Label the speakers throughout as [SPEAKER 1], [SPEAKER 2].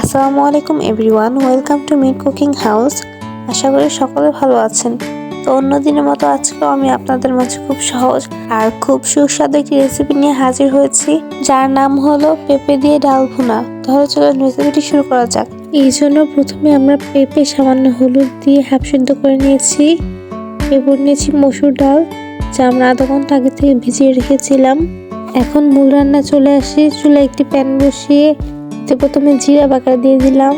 [SPEAKER 1] আসসালামু আলাইকুম, everyone. Welcome to meet cooking house. আশা করি সকলে ভালো আছেন। তো অন্য দিনের মতো আজকেও আমি আপনাদের মাঝে খুব সহজ আর খুব সুস্বাদু একটি রেসিপি নিয়ে হাজির হয়েছি, যার নাম হলো পেঁপে দিয়ে ডাল ভুনা। তাহলে চলো রেসিপিটি শুরু করা যাক। এই জন্য প্রথমে আমরা পেঁপে, সামান্য হলুদ দিয়ে হাফ সিদ্ধ করে নিয়েছি। এরপর নিয়েছি মসুর ডাল, যা আমরা আধা ঘণ্টা আগে থেকে ভিজিয়ে রেখেছিলাম। এখন মূল রান্না চলে আসি চুলে একটি প্যান বসিয়ে এতে প্রথমে জিরা বাটা দিয়ে দিলাম।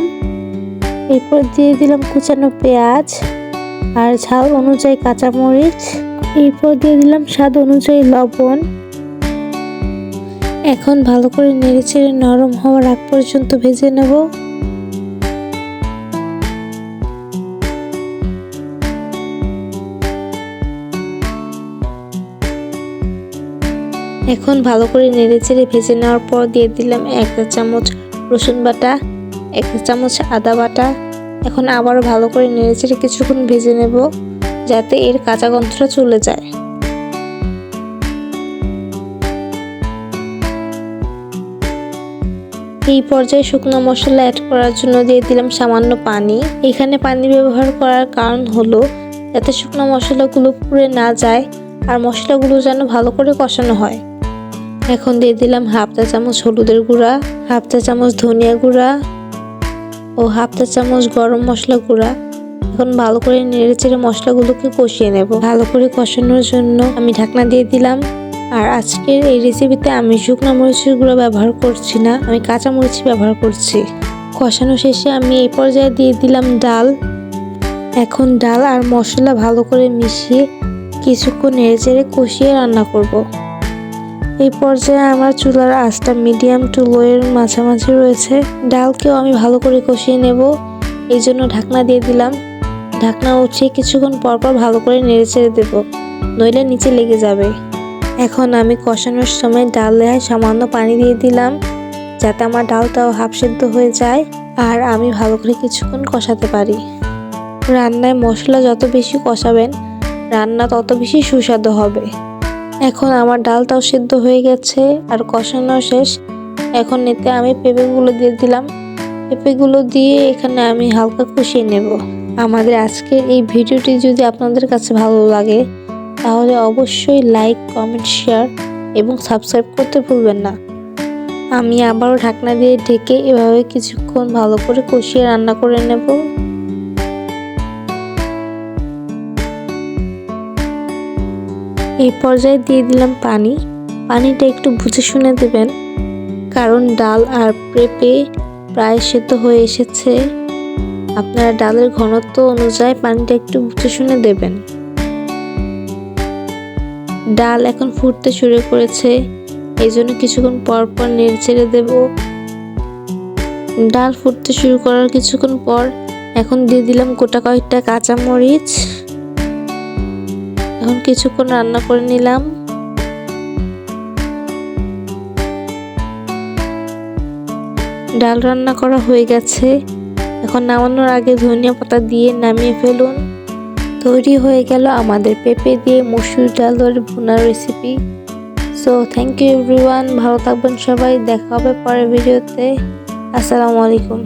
[SPEAKER 1] এরপর দিয়ে দিলাম কুচানো পেঁয়াজ আর ঝাল অনুযায়ী কাঁচামরিচ। এরপর দিয়ে দিলাম স্বাদ অনুযায়ী লবণ। এখন ভালো করে নেড়েচেড়ে নরম হওয়ার আগ পর্যন্ত ভেজে নেব। এখন ভালো করে নেড়েচেড়ে ভেজে নেওয়ার পর দিয়ে দিলাম এক চামচ রসুন বাটা, এক চামচ আদা বাটা। এখন আবারও ভালো করে নেড়েচেড়ে কিছুক্ষণ ভেজে নেব যাতে এর কাঁচা গন্ধটা চলে যায়। এই পর্যায়ে শুকনো মশলা অ্যাড করার জন্য দিয়ে দিলাম সামান্য পানি। এখানে পানি ব্যবহার করার কারণ হলো যাতে শুকনো মশলাগুলো পুড়ে না যায় আর মশলাগুলো যেন ভালো করে কষানো হয়। এখন দিয়ে দিলাম হাফ চা চামচ হলুদের গুঁড়া, হাফ চা চামচ ধনিয়া গুঁড়া ও হাফ চা চামচ গরম মশলা গুঁড়া। এখন ভালো করে নেড়ে চেড়ে মশলাগুলোকে কষিয়ে নেব। ভালো করে কষানোর জন্য আমি ঢাকনা দিয়ে দিলাম। আর আজকের এই রেসিপিতে আমি শুকনো মরিচের গুঁড়ো ব্যবহার করছি না, আমি কাঁচা মরিচ ব্যবহার করছি। কষানো শেষে আমি এই পর্যায়ে দিয়ে দিলাম ডাল। এখন ডাল আর মশলা ভালো করে মিশিয়ে কিছুক্ষণ নেড়ে চেড়ে কষিয়ে রান্না করব। এই পর্যায়ে আমার চুলার আঁচটা মিডিয়াম টু লো এর মাঝামাঝি রয়েছে। ডালকেও আমি ভালো করে কষিয়ে নেব। এই জন্য ঢাকনা দিয়ে দিলাম। ঢাকনা উঠিয়ে কিছুক্ষণ পরপর ভালো করে নেড়ে ছেড়ে দেবো। নইলে নিচে লেগে যাবে। এখন আমি কষানোর সময় ডাল দেয় সামান্য পানি দিয়ে দিলাম, যাতে আমার ডালটাও হাফ সেদ্ধ হয়ে যায় আর আমি ভালো করে কিছুক্ষণ কষাতে পারি। রান্নায় মশলা যত বেশি কষাবেন, রান্না তত বেশি সুস্বাদু হবে। এখন আমার ডালটাও সেদ্ধ হয়ে গেছে আর কষানো শেষ। এখন এতে আমি পেঁপেগুলো দিয়ে দিলাম। পেঁপেগুলো দিয়ে এখানে আমি হালকা কষিয়ে নেব। আমাদের আজকের এই ভিডিওটি যদি আপনাদের কাছে ভালো লাগে, তাহলে অবশ্যই লাইক, কমেন্ট, শেয়ার এবং সাবস্ক্রাইব করতে ভুলবেন না। আমি আবারও ঢাকনা দিয়ে ঢেকে এভাবে কিছুক্ষণ ভালো করে কষিয়ে রান্না করে নেব। এই পর্যায়ে দিয়ে দিলাম পানি। পানিটা একটু বুঝে শুনে দেবেন, কারণ ডাল আর পেঁপে প্রায় সেদ্ধ হয়ে এসেছে। আপনারা ডালের ঘনত্ব অনুযায়ী পানিটা একটু বুঝে শুনে দেবেন। ডাল এখন ফুটতে শুরু করেছে, এই জন্য কিছুক্ষণ পর পর নেড়ে ছেড়ে দেব। ডাল ফুটতে শুরু করার কিছুক্ষণ পর এখন দিয়ে দিলাম গোটা কয়েকটা কাঁচা মরিচ এখন কিছুক্ষণ রান্না করে নিলাম। ডাল রান্না করা হয়ে গেছে। এখন নামানোর আগে ধনিয়া পাতা দিয়ে নামিয়ে ফেলুন। তৈরি হয়ে গেল আমাদের পেঁপে দিয়ে মসুর ডালের ভুনার recipe so thank you everyone ভালো থাকবেন সবাই, দেখা হবে পরের ভিডিওতে। আসসালামু আলাইকুম।